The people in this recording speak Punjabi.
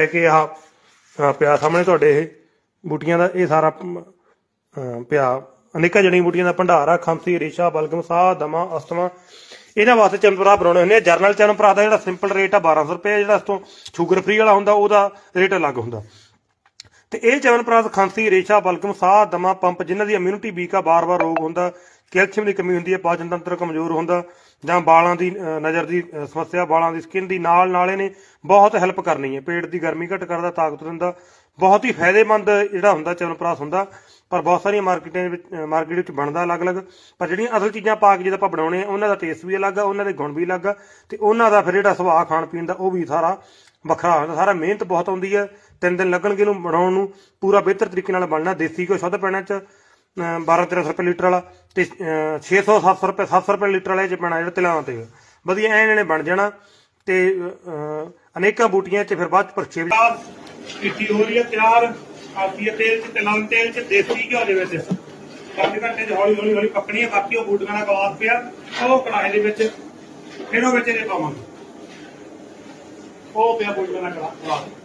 ਹੈ ਕਿ ਆਹ ਪਿਆ ਸਾਹਮਣੇ ਤੁਹਾਡੇ ਇਹ ਬੂਟੀਆਂ ਦਾ ਇਹ ਸਾਰਾ ਅਹ, ਪਿਆ। ਅਨੇਕਾਂ ਜੜੀ ਬੂਟੀਆਂ ਦਾ ਭੰਡਾਰ ਆ ਖਾਂਸੀ ਰੇਸ਼ਾ ਬਲਗਮ ਸਾਹ ਦਮਾ ਅਸਥਮਾ। ਇਹਨਾਂ ਵਾਸਤੇ ਚੰਪਰਾ ਬਣਾਉਣੇ ਹੁੰਦੇ ਆ। ਜਰਨਲ ਚੰਪਰਾ ਦਾ ਜਿਹੜਾ ਸਿੰਪਲ ਰੇਟ ਆ 1200 ਰੁਪਏ ਜਿਹੜਾ ਇਸ ਤੋਂ ਸ਼ੂਗਰ ਫ੍ਰੀ ਵਾਲਾ ਹੁੰਦਾ ਉਹਦਾ ਰੇਟ ਅਲੱਗ ਹੁੰਦਾ। ਤੇ ਇਹ ਚਵਨਪ੍ਰਾਸ਼ ਖਾਂਸੀ, ਰੇਸ਼ਾ ਬਲਗਮ ਸਾਹ, ਦਮਾ, ਪੰਪ, ਜਿਨ੍ਹਾਂ ਦੀ ਇਮਿਊਨਿਟੀ ਵੀਕ ਆ ਬਾਰ-ਬਾਰ ਰੋਗ ਹੁੰਦਾ, ਕੈਲਸ਼ੀਅਮ ਦੀ ਕਮੀ ਹੁੰਦੀ ਹੈ, ਪਾਚਨ ਤੰਤਰ ਕਮਜ਼ੋਰ ਹੁੰਦਾ, ਜਾਂ ਵਾਲਾਂ ਦੀ ਨਜ਼ਰ ਦੀ ਸਮੱਸਿਆ ਵਾਲਾਂ ਦੀ ਸਕਿਨ ਦੀ ਨਾਲ ਨਾਲੇ ਨੇ ਬਹੁਤ ਹੈਲਪ ਕਰਨੀ ਹੈ। ਪੇਟ ਦੀ ਗਰਮੀ ਘਟ ਕਰਦਾ, ਤਾਕਤ ਦਿੰਦਾ, ਬਹੁਤ ਹੀ ਫਾਇਦੇਮੰਦ ਜਿਹੜਾ ਹੁੰਦਾ ਚਵਨਪ੍ਰਾਸ਼ ਹੁੰਦਾ, ਪਰ ਬਹੁਤ ਸਾਰੀਆਂ ਮਾਰਕੀਟਾਂ ਵਿੱਚ ਮਾਰਕੀਟ ਵਿੱਚ ਬਣਦਾ ਅਲੱਗ-ਅਲੱਗ, ਪਰ ਜਿਹੜੀਆਂ ਅਸਲ ਚੀਜ਼ਾਂ ਪਾ ਕੇ ਜਦੋਂ ਆਪਾਂ ਬਣਾਉਣੇ ਆ, ਉਹਨਾਂ ਦਾ ਟੇਸਟ ਵੀ ਅਲੱਗ ਆ, ਉਹਨਾਂ ਦੇ ਗੁਣ ਵੀ ਅਲੱਗ ਆ, ਤੇ ਉਹਨਾਂ ਦਾ ਫਿਰ ਜਿਹੜਾ ਸੁਭਾਅ ਖਾਣ ਪੀਣ ਦਾ ਉਹ ਵੀ ਸਾਰਾ ਵੱਖਰਾ ਹੁੰਦਾ, ਸਾਰਾ ਮਿਹਨਤ ਬਹੁਤ ਆਉਂਦੀ ਹੈ। ਤਿੰਨ ਦਿਨ ਲੱਗਣਗੇ ਇਹਨੂੰ ਬਣਾਉਣ ਨੂੰ। ਪੂਰਾ ਬਿਹਤਰ ਤਰੀਕੇ ਨਾਲ ਬਣਨਾ ਦੇਸੀ ਘਿਓ ਸ਼ੁੱਧ ਪੈਣਾ ਚ 12 1300 ਰੁਪਏ ਲੀਟਰ ਵਾਲਾ ਤੇ 600 700 ਰੁਪਏ 700 ਰੁਪਏ ਲੀਟਰ ਵਾਲੇ ਚ ਪੈਣਾ ਜਿਹੜਾ ਤਿਲਾਂ ਤੇ। ਵਧੀਆ ਐਨ ਇਹਨੇ ਬਣ ਜਾਣਾ ਤੇ ਅਨੇਕਾਂ ਬੂਟੀਆਂ ਚ ਫਿਰ ਬਾਅਦ ਚ ਪਰਚੇ ਵੀ ਕੀਤੀ ਹੋ ਰਹੀ ਹੈ, ਤਿਆਰ ਆਲਸੀ ਦੇ ਤੇਲ ਚ, ਤਿਲਾਂ ਤੇਲ ਚ, ਦੇਸੀ ਘਿਓ ਦੇ ਵਿੱਚ। ਪੰਜ ਘੰਟੇ ਚ ਹੌਲੀ ਹੌਲੀ ਹੌਲੀ ਪੱਕਣੀ ਹੈ ਬਾਕੀ ਉਹ ਬੂਟੀਆਂ ਦਾ ਗਵਾਸ ਪਿਆ, ਉਹ ਕੜਾਹੇ ਦੇ ਵਿੱਚ, ਫਿਰ ਉਹ ਵਿੱਚ ਇਹਦੇ ਪਾਵਾਂਗੇ। ਉਹ ਪਿਆ ਬੂਟੀਆਂ ਦਾ ਗਵਾਸ